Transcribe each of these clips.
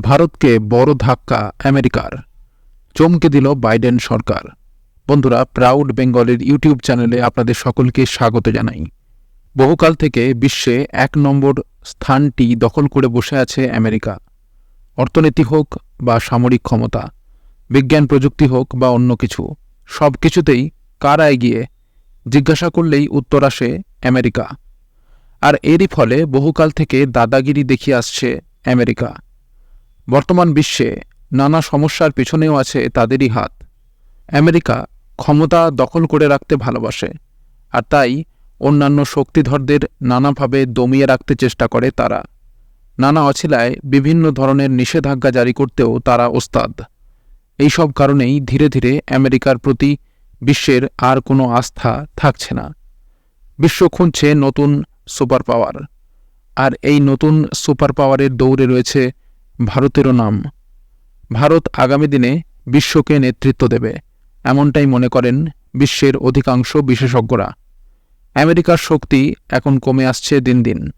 ভারতকে বড় ধাক্কা আমেরিকার। চমকে দিল বাইডেন সরকার। বন্ধুরা প্রাউড বেঙ্গলের ইউটিউব চ্যানেলে আপনাদের সকলকে স্বাগত জানাই। বহুকাল থেকে বিশ্বে এক নম্বর স্থানটি দখল করে বসে আছে আমেরিকা। অর্থনীতি হোক বা সামরিক ক্ষমতা, বিজ্ঞান প্রযুক্তি হোক বা অন্য কিছু, সব কিছুতেই কারা এগিয়ে, জিজ্ঞাসা করলেই উত্তর আসে আমেরিকা। আর এরই ফলে বহুকাল থেকে দাদাগিরি দেখিয়ে আসছে আমেরিকা। বর্তমান বিশ্বে নানা সমস্যার পেছনেও আছে তাদেরই হাত। আমেরিকা ক্ষমতা দখল করে রাখতে ভালোবাসে, আর তাই অন্যান্য শক্তিধরদের নানাভাবে দমিয়ে রাখতে চেষ্টা করে তারা। নানা অছিলায় বিভিন্ন ধরনের নিষেধাজ্ঞা জারি করতেও তারা ওস্তাদ। এইসব কারণেই ধীরে ধীরে আমেরিকার প্রতি বিশ্বের আর কোনো আস্থা থাকছে না। বিশ্ব খুঁজছে নতুন সুপার পাওয়ার আর এই নতুন সুপার পাওয়ারের দৌড়ে রয়েছে ভারতেরও নাম। ভারত আগামী দিনে বিশ্বকে নেতৃত্ব দেবে, এমনটাই মনে করেন বিশ্বের অধিকাংশ বিশেষজ্ঞরা। আমেরিকার শক্তি এখন কমে আসছে দিন দিন।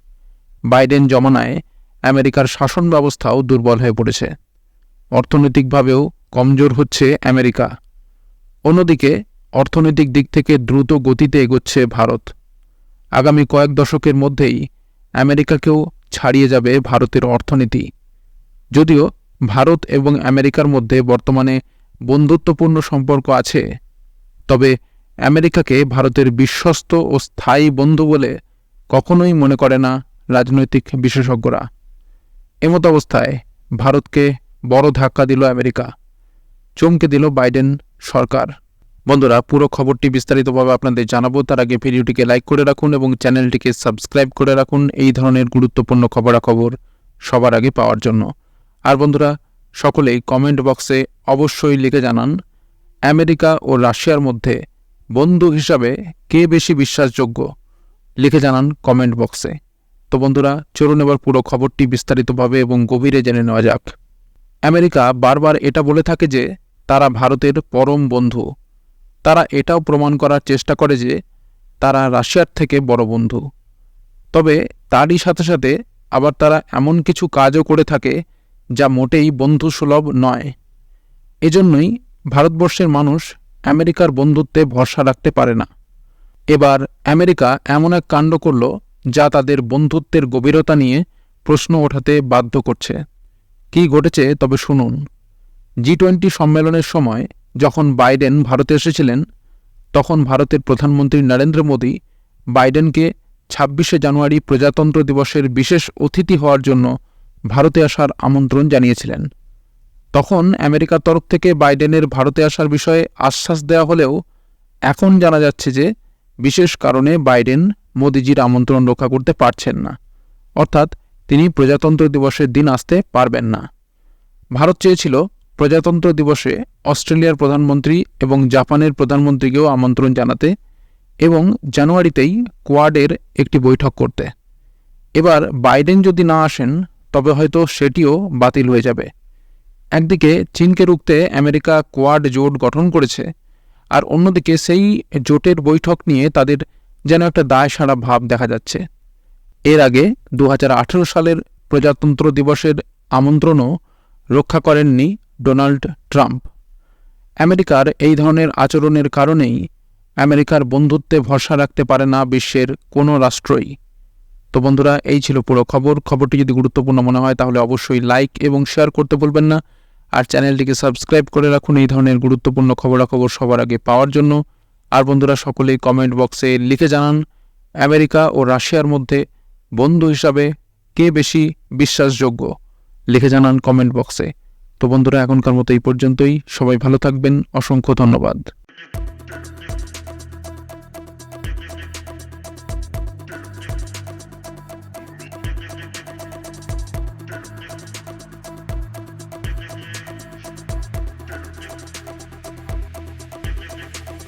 বাইডেন জমানায় আমেরিকার শাসন ব্যবস্থাও দুর্বল হয়ে পড়েছে। অর্থনৈতিকভাবেও কমজোর হচ্ছে আমেরিকা। অন্যদিকে, অর্থনৈতিক দিক থেকে দ্রুত গতিতে এগোচ্ছে ভারত। আগামী কয়েক দশকের মধ্যেই আমেরিকাকেও ছাড়িয়ে যাবে ভারতের অর্থনীতি। যদিও ভারত এবং আমেরিকার মধ্যে বর্তমানে বন্ধুত্বপূর্ণ সম্পর্ক আছে, তবে আমেরিকাকে ভারতের বিশ্বস্ত ও স্থায়ী বন্ধু বলে কখনোই মনে করে না রাজনৈতিক বিশেষজ্ঞরা। এমত অবস্থায় ভারতকে বড় ধাক্কা দিল আমেরিকা, চমকে দিল বাইডেন সরকার। বন্ধুরা, পুরো খবরটি বিস্তারিতভাবে আপনাদের জানাব, তার আগে ভিডিওটিকে লাইক করে রাখুন এবং চ্যানেলটিকে সাবস্ক্রাইব করে রাখুন, এই ধরনের গুরুত্বপূর্ণ খবরাখবর সবার আগে পাওয়ার জন্য। আর বন্ধুরা, সকলেই কমেন্ট বক্সে অবশ্যই লিখে জানান, আমেরিকা ও রাশিয়ার মধ্যে বন্ধু হিসাবে কে বেশি বিশ্বাসযোগ্য? লিখে জানান কমেন্ট বক্সে তো বন্ধুরা, চলুন এবার পুরো খবরটি বিস্তারিতভাবে এবং গভীরে জেনে নেওয়া যাক। আমেরিকা বারবার এটা বলে থাকে যে, তারা ভারতের পরম বন্ধু। তারা এটাও প্রমাণ করার চেষ্টা করে যে, তারা রাশিয়ার থেকে বড় বন্ধু। তবে তারই সাথে সাথে আবার তারা এমন কিছু কাজও করে থাকে যা মোটেই বন্ধুসুলভ নয়। এজন্যই ভারতবর্ষের মানুষ আমেরিকার বন্ধুত্বে ভরসা রাখতে পারে না। এবার আমেরিকা এমন এক কাণ্ড করল যা তাদের বন্ধুত্বের গভীরতা নিয়ে প্রশ্ন ওঠাতে বাধ্য করছে। কী ঘটেছে তবে শুনুন। জি টোয়েন্টি সম্মেলনের সময় যখন বাইডেন ভারতে এসেছিলেন, তখন ভারতের প্রধানমন্ত্রী নরেন্দ্র মোদী বাইডেনকে ছাব্বিশে জানুয়ারি প্রজাতন্ত্র দিবসের বিশেষ অতিথি হওয়ার জন্য ভারতে আসার আমন্ত্রণ জানিয়েছিলেন। তখন আমেরিকার তরফ থেকে বাইডেনের ভারতে আসার বিষয়ে আশ্বাস দেওয়া হলেও এখন জানা যাচ্ছে যে বিশেষ কারণে বাইডেন মোদিজির আমন্ত্রণ রক্ষা করতে পারছেন না। অর্থাৎ তিনি প্রজাতন্ত্র দিবসের দিন আসতে পারবেন না। ভারত চেয়েছিল প্রজাতন্ত্র দিবসে অস্ট্রেলিয়ার প্রধানমন্ত্রী এবং জাপানের প্রধানমন্ত্রীকেও আমন্ত্রণ জানাতে এবং জানুয়ারিতেই কোয়াডের একটি বৈঠক করতে। এবার বাইডেন যদি না আসেন তবে হয়তো সেটিও বাতিল হয়ে যাবে। একদিকে চীনকে রুখতে আমেরিকা কোয়াড জোট গঠন করেছে, আর অন্যদিকে সেই জোটের বৈঠক নিয়ে তাদের যেন একটা দায় সারা ভাব দেখা যাচ্ছে। এর আগে দু হাজার আঠারো সালের প্রজাতন্ত্র দিবসের আমন্ত্রণও রক্ষা করেননি ডোনাল্ড ট্রাম্প। আমেরিকার এই ধরনের আচরণের কারণেই আমেরিকার বন্ধুত্বে ভরসা রাখতে পারে না বিশ্বের কোনো রাষ্ট্রই। তো বন্ধুরা, এই ছিল পুরো খবর। খবরটি যদি গুরুত্বপূর্ণ মনে হয়, তাহলে অবশ্যই লাইক এবং শেয়ার করতে বলবেন না। আর চ্যানেলটিকে সাবস্ক্রাইব করে রাখুন এই ধরনের গুরুত্বপূর্ণ খবরাখবর সবার আগে পাওয়ার জন্য। আর বন্ধুরা, সকলেই কমেন্ট বক্সে লিখে জানান, আমেরিকা ও রাশিয়ার মধ্যে বন্ধু হিসাবে কে বেশি বিশ্বাসযোগ্য? লিখে জানান কমেন্ট বক্সে তো বন্ধুরা, এখনকার মতো এই পর্যন্তই। সবাই ভালো থাকবেন। অসংখ্য ধন্যবাদ।